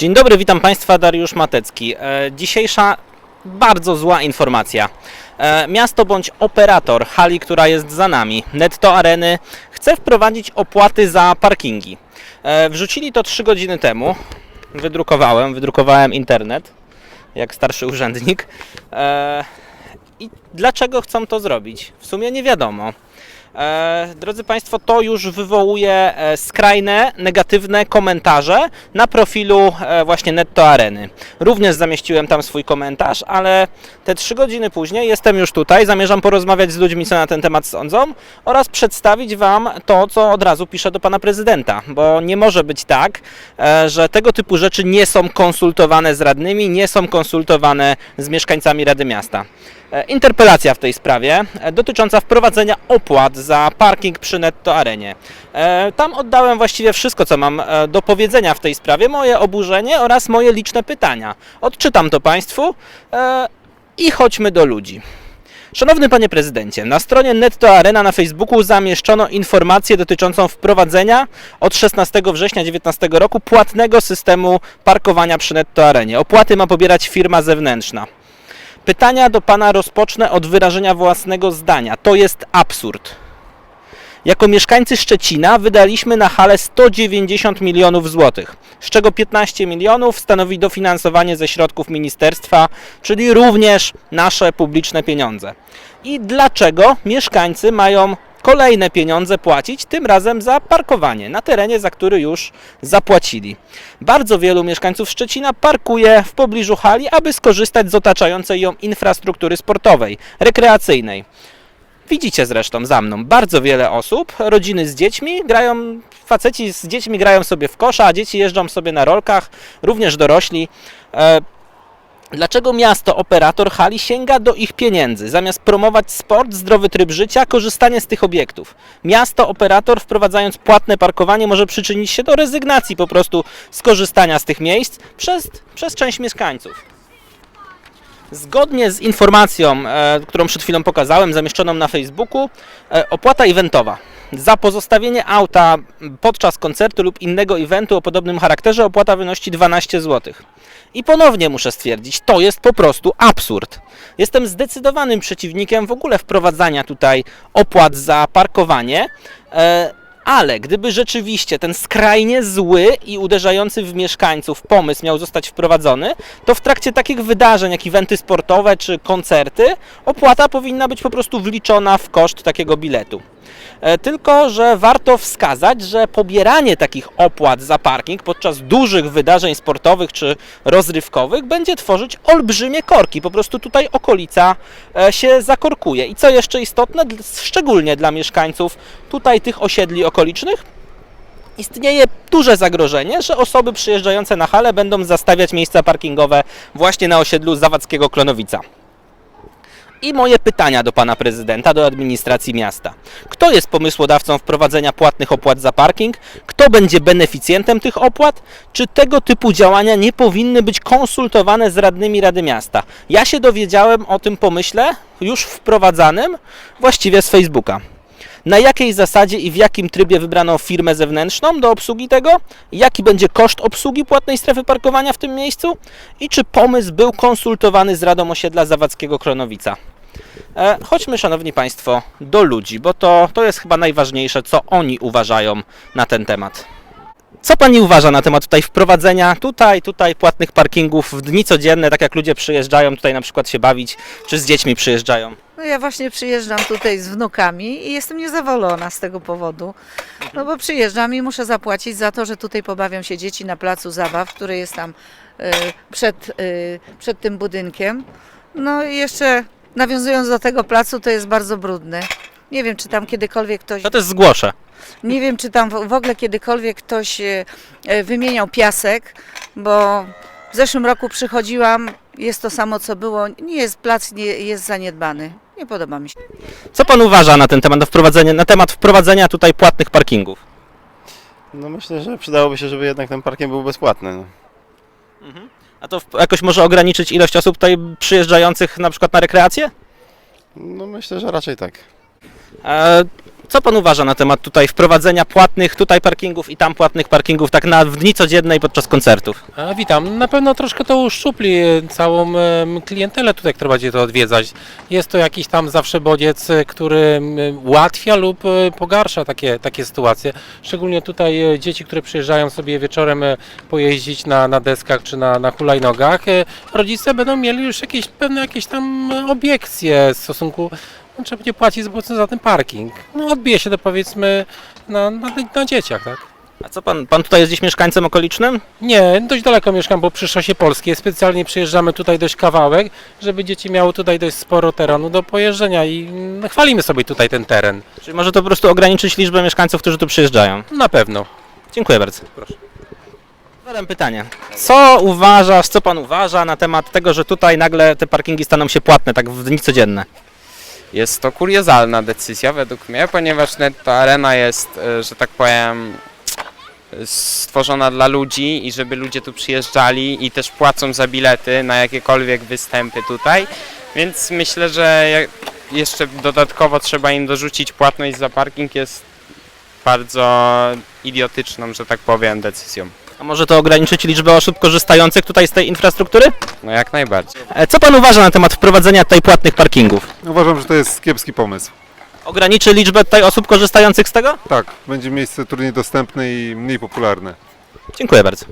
Dzień dobry, witam Państwa, Dariusz Matecki. E, Dzisiejsza bardzo zła informacja. E, Miasto bądź operator hali, która jest za nami, Netto Areny, chce wprowadzić opłaty za parkingi. E, Wrzucili to 3 godziny temu. Wydrukowałem, wydrukowałem internet, jak starszy urzędnik. I dlaczego chcą to zrobić? W sumie nie wiadomo. E, drodzy Państwo, to już wywołuje e, skrajne, negatywne komentarze na profilu e, właśnie Netto Areny. Również zamieściłem tam swój komentarz, ale te trzy godziny później jestem już tutaj, zamierzam porozmawiać z ludźmi, co na ten temat sądzą oraz przedstawić Wam to, co od razu piszę do Pana Prezydenta, bo nie może być tak, że tego typu rzeczy nie są konsultowane z radnymi, nie są konsultowane z mieszkańcami Rady Miasta. E, Interpelacja w tej sprawie e, dotycząca wprowadzenia opłat za parking przy Netto Arenie. E, Tam oddałem właściwie wszystko, co mam do powiedzenia w tej sprawie, moje oburzenie oraz moje liczne pytania. Odczytam to Państwu i chodźmy do ludzi. Szanowny Panie Prezydencie, na stronie Netto Arena na Facebooku zamieszczono informację dotyczącą wprowadzenia od 16 września 2019 roku płatnego systemu parkowania przy Netto Arenie. Opłaty ma pobierać firma zewnętrzna. Pytania do Pana rozpocznę od wyrażenia własnego zdania. To jest absurd. Jako mieszkańcy Szczecina wydaliśmy na halę 190 milionów złotych, z czego 15 milionów stanowi dofinansowanie ze środków ministerstwa, czyli również nasze publiczne pieniądze. I dlaczego mieszkańcy mają kolejne pieniądze płacić, tym razem za parkowanie na terenie, za który już zapłacili? Bardzo wielu mieszkańców Szczecina parkuje w pobliżu hali, aby skorzystać z otaczającej ją infrastruktury sportowej, rekreacyjnej. Widzicie zresztą za mną bardzo wiele osób, rodziny z dziećmi, grają, faceci z dziećmi grają sobie w kosza, a dzieci jeżdżą sobie na rolkach, również dorośli. Dlaczego miasto, operator hali sięga do ich pieniędzy, zamiast promować sport, zdrowy tryb życia, korzystanie z tych obiektów? Miasto, operator wprowadzając płatne parkowanie może przyczynić się do rezygnacji po prostu z korzystania z tych miejsc przez, przez część mieszkańców. Zgodnie z informacją, e, którą przed chwilą pokazałem, zamieszczoną na Facebooku, e, opłata eventowa. Za pozostawienie auta podczas koncertu lub innego eventu o podobnym charakterze opłata wynosi 12 zł. I ponownie muszę stwierdzić, to jest po prostu absurd. Jestem zdecydowanym przeciwnikiem w ogóle wprowadzania tutaj opłat za parkowanie. E, ale gdyby rzeczywiście ten skrajnie zły i uderzający w mieszkańców pomysł miał zostać wprowadzony, to w trakcie takich wydarzeń jak eventy sportowe czy koncerty, opłata powinna być po prostu wliczona w koszt takiego biletu. E, Tylko, że warto wskazać, że pobieranie takich opłat za parking podczas dużych wydarzeń sportowych czy rozrywkowych będzie tworzyć olbrzymie korki. Po prostu tutaj okolica e, się zakorkuje. I co jeszcze istotne, szczególnie dla mieszkańców tutaj tych osiedli okolicznych, istnieje duże zagrożenie, że osoby przyjeżdżające na halę będą zastawiać miejsca parkingowe właśnie na osiedlu Zawadzkiego Klonowica. I moje pytania do pana prezydenta, do administracji miasta. Kto jest pomysłodawcą wprowadzenia płatnych opłat za parking? Kto będzie beneficjentem tych opłat? Czy tego typu działania nie powinny być konsultowane z radnymi Rady Miasta? Ja się dowiedziałem o tym pomyśle już wprowadzanym właściwie z Facebooka. Na jakiej zasadzie i w jakim trybie wybrano firmę zewnętrzną do obsługi tego? Jaki będzie koszt obsługi płatnej strefy parkowania w tym miejscu? I czy pomysł był konsultowany z Radą Osiedla Zawadzkiego Kronowica? E, chodźmy, Szanowni Państwo, do ludzi, bo to, to jest chyba najważniejsze, co oni uważają na ten temat. Co Pani uważa na temat tutaj wprowadzenia tutaj, tutaj płatnych parkingów w dni codzienne, tak jak ludzie przyjeżdżają tutaj na przykład się bawić, czy z dziećmi przyjeżdżają? No ja właśnie przyjeżdżam tutaj z wnukami i jestem niezadowolona z tego powodu. No bo przyjeżdżam i muszę zapłacić za to, że tutaj pobawią się dzieci na placu zabaw, który jest tam y, przed, y, przed tym budynkiem. No i jeszcze nawiązując do tego placu, to jest bardzo brudny. Nie wiem, czy tam kiedykolwiek ktoś, To też zgłoszę. nie wiem, czy tam w w ogóle kiedykolwiek ktoś y, y, wymieniał piasek, bo w zeszłym roku przychodziłam, jest to samo co było, nie jest plac, nie jest zaniedbany. Nie podoba mi się. Co Pan uważa na ten temat, na, wprowadzenie, na temat wprowadzenia tutaj płatnych parkingów? No myślę, że przydałoby się, żeby jednak ten parking był bezpłatny. No. A to w- jakoś może ograniczyć ilość osób tutaj przyjeżdżających na przykład na rekreację? no myślę, że raczej tak. E, Co pan uważa na temat tutaj wprowadzenia płatnych tutaj parkingów i tam płatnych parkingów tak na w dni codzienne i podczas koncertów? A, witam. Na pewno troszkę to uszczupli e, całą em, klientelę tutaj, która będzie to odwiedzać. Jest to jakiś tam zawsze bodziec, e, który ułatwia lub e, pogarsza takie, takie sytuacje. Szczególnie tutaj dzieci, które przyjeżdżają sobie wieczorem pojeździć na, na deskach czy na, na hulajnogach, rodzice będą mieli już jakieś pewne jakieś tam obiekcje w stosunku trzeba będzie płacić za- ten parking. No, odbije się to powiedzmy na, na, na dzieciach, tak? A co pan, pan tutaj jest gdzieś mieszkańcem okolicznym? Nie, dość daleko mieszkam, bo przy szosie polskiej. Specjalnie przyjeżdżamy tutaj dość kawałek, żeby dzieci miały tutaj dość sporo terenu do pojeżdżenia i mm, chwalimy sobie tutaj ten teren. Czyli może to po prostu ograniczyć liczbę mieszkańców, którzy tu przyjeżdżają? Na pewno. Dziękuję bardzo. Proszę. Zadam pytanie. Co uważasz, co pan uważa na temat tego, że tutaj nagle te parkingi staną się płatne, tak w dni codzienne? Jest to kuriozalna decyzja według mnie, ponieważ Netto Arena jest, e, że tak powiem, stworzona dla ludzi i żeby ludzie tu przyjeżdżali i też płacą za bilety na jakiekolwiek występy tutaj, więc myślę, że jeszcze dodatkowo trzeba im dorzucić płatność za parking jest bardzo idiotyczną, że tak powiem, decyzją. A może to ograniczyć liczbę osób korzystających tutaj z tej infrastruktury? No jak najbardziej. E, Co pan uważa na temat wprowadzenia tutaj płatnych parkingów? Uważam, że to jest kiepski pomysł. Ograniczy liczbę tutaj osób korzystających z tego? Tak, będzie miejsce trudniej dostępne i mniej popularne. Dziękuję bardzo.